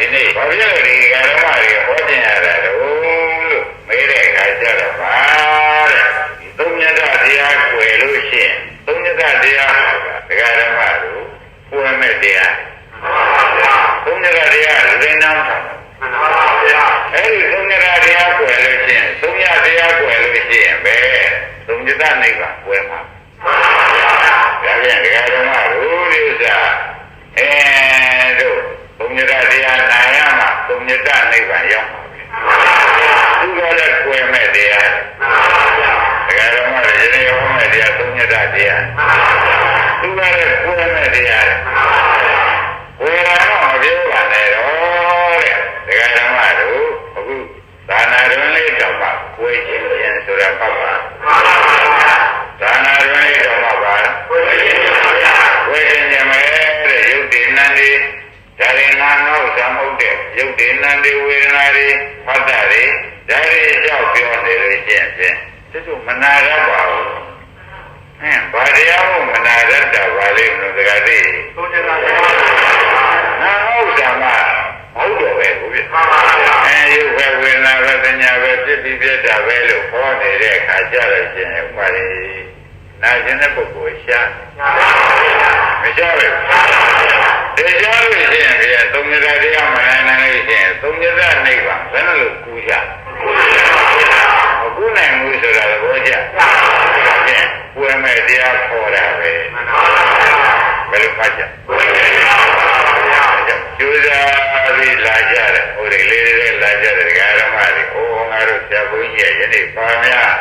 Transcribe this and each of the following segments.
ဒီနေ့ဘာဖြစ်လို့ဒီကာရမတွေဟောကျင်ရတာတော့လို့မေးတဲ့အခါကျတော့ပါတဲ့ဒီသုံးညတတရားကွယ်လို့ရှိရင်သုံးညတတရားဟာဒကာရမတို့ပွင့်မဲ့တရားသုံးညတတရားလူတိုင်းနားထောင်အဲ့ဒီသုံးညတတရားကွယ်လို့ရှိရင်သုံးညတရားကွယ်လို့ရှိရင်ပဲသုံးညတနိဗ္ဗာန်ကွယ်မှာဒါပြန်ဒကာရမတို့ဒီဥစ္စာအဲတို့သုံးညတတရားနာရမှာသုံးညတနိဗ္ဗာန်ရောက်မှာသူကလည်းကွယ်မဲ့တရားဒကာရမတို့ယနေ့ဟောမဲ့တရားသုံးည တတရားသူကလည်းကွယ်မဲ့တရားဝေဒနာမပြောပါနဲ့တော့တဲ့ဒကာရမတို့အခုသာနာတွင်လေးတော့မှကွယ်ခြင်းခြင်းဆိုတာပတ်ပါသာနာတွင်လေးတော့မှပါကွယ်ခြင်းဝေဒနာမဲတဲ့ယုတ်တိနန္ဒီဒါရင်နာနောက်သမုတ်တဲ့ယုတ်တိနန္ဒီဝေဒနာတွေဖတ်တာတွေဒါတွေကြောက်ပြောနေလို့ရှိရင်ဖြင့်သူတို့မနာရပါဘူးဟင်ဘာတရားမို့မနာရတာပါလိမ့်မလို့တကယ်တည်းနာဟုတ်ဓမ္မမဟုတ်တော့ပဲကိုပြအဲရုပ်ပဲဝေဒနာပဲသ ညာပဲဖြစ်ပြီးပြတာပဲလို့ဟောနေတဲ့အခါကြလို့ရှိရင်ဥပမာနာကျင်တဲ့ပုဂ္ဂိုလ်ရှားမရှားဘူးတရားလို့ရှိရင်ပြသုံးမြတ်တရားမနိုင်နိုင်လို့ရှိရင်သုံးမြတ်နိဗ္ဗာန်ဘယ်လိုကူကြမကူနိုင်ဘူးဆိုတာသဘောကျဖြင့်ဝယ်မဲ့တရားခေါ်တာပဲဘယ်လိုဖတ်ကြကျိုးစားပြီးလာကြတယ်ဟိုဒီလေးလေးလာကြတယ်ဒကာရမတွေအိုးငါတို့ ဆရာဘုန်းကြီးရဲ့ယနေ့ပါများ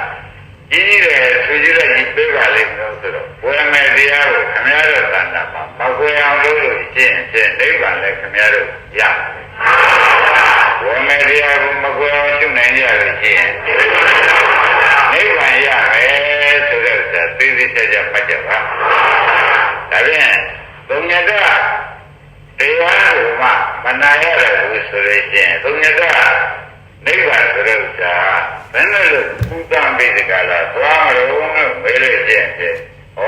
ကြီးကြီးတယ်ဆွေကြီးတဲ့ကြီးပေးပါလိမ့်မယ်ဆိုတော့ဝယ်မဲ့တရားကိုခမရတို့တဏ္ဍာမှာမကွယ်အောင်လုပ်လို့ရှင်းရှင်းနိဗ္ဗာန်လည်းခမရတို့ရဝယ်မဲ့တရားကိုမကွယ်အောင်ရှုနိုင်ကြလို့ရှင်းနိဗ္ဗာန်ရမယ်ဆိုတော့သေသေးချာချာမှတ်ကြပါဒါဖြင့်သုံးညတတရားကိုမှမနာရတယ်လို့ဆိုလို့ရှင်းသုံးညတ နိဗ္ဗာန်ဆိုတဲ့ဥစ္စာဘယ်နဲ့လို့ကုသမိတကလားသွားမလို့လို့မေးလို့ရှင်းဖြင့်ဩ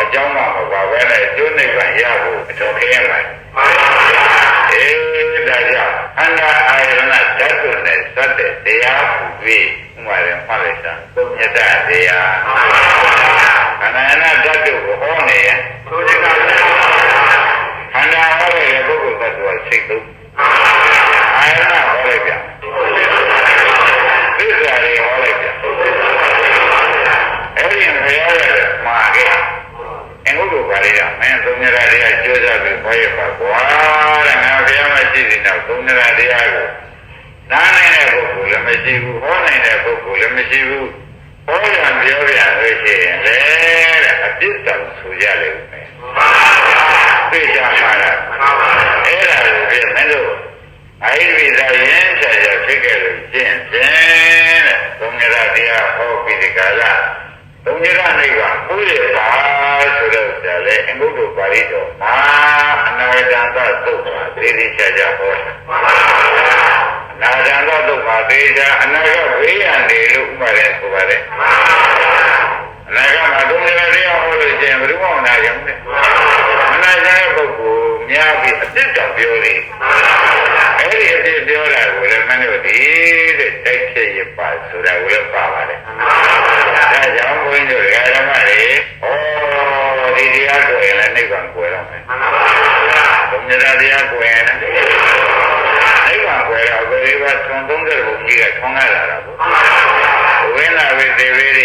အကြောင်းမှမပါဘဲနဲ့ကျိုးနိဗ္ဗာန်ရဖို့အတော်ခင်းမှာအေးဒါကြောင့်အန္တအာယရဏဓာတ်နဲ့သတ်တဲ့တရားဟူပြီးဥမာရင်မှတ်လိုက်တာသုံးညတတရားခန္ဓာယနာဓာတ်ကိုဟောနေရင်ခန္ဓာဟောတဲ့ပုဂ္ဂိုလ်သတ္တဝါစိတ်သုံးအာယရဏဟောလိုက်ပြန်သစ္စာတွေဟောလိုက်ပြန်အဲ့ဒီဘုရားရဲ့မှာခဲ့အင်္ဂုတ္တပါဠိကမင်းသုံးညတတရားကြိုးစားပြီးဟောရပါကွာတဲ့ငါဘုရားမရှိသေးတော့သုံးညတတရားကိုနားနိုင်တဲ့ပုဂ္ဂိုလ်လည်း မရှိဘူးဟောနိုင်တဲ့ပုဂ္ဂိုလ်လည်းမရှိဘူးဟောရံပြောရလို့ရှိရင်လေတဲ့အပြစ်တော်ဆိုကြလိမ့်မယ်သိကြမှာလားအဲ့ဒါကိုပြမင်းတို့အိဒိသာရင်ဆရာဖြစ်ခဲ့လို့ရှင်းရှင်းတဲ့သုံးညတရားဟောပြီးဒီကလာသုံးညနိဗ္ဗာန်ကိုရပါဆိုတော့ဆရာလေအင်္ဂုတ္တပါဠိတော်မာအနာဂတံသသုတ်ပါသေသေးချာချာဟောတာနာဂတံသသု တ်ပါသေချာအနာဂတ်ဘေးရန်နေလို့ဥပဒေဆိုပါတယ်အနာဂတ်မှာသုံးညတရားဟောလို့ရှင်းဘယ်လိုမှမနာကြဘူးလေမနာကြတဲ့ပုဂ္ဂိုလ်များပြီးအစ်စ်တော်ပြောတယ်အဲ့ဒီအဖြစ်ပြောတာကိုလည်းမင်းတို့ဒီတဲ့တိုက်ဖြစ်ရပါဆိုတာကိုလည်းပါပါတယ်။ဒါကြောင့်ဘုန်းကြီးတို့ဓမ္မတွေဩဒီတရားကိုရင်လည်းနိဗ္ဗာန်ကိုရမယ်။ 30ဘုံကြီးကထွန်းကားလာတာပေါ့ဝိညာဉ်ပဲသေပဲ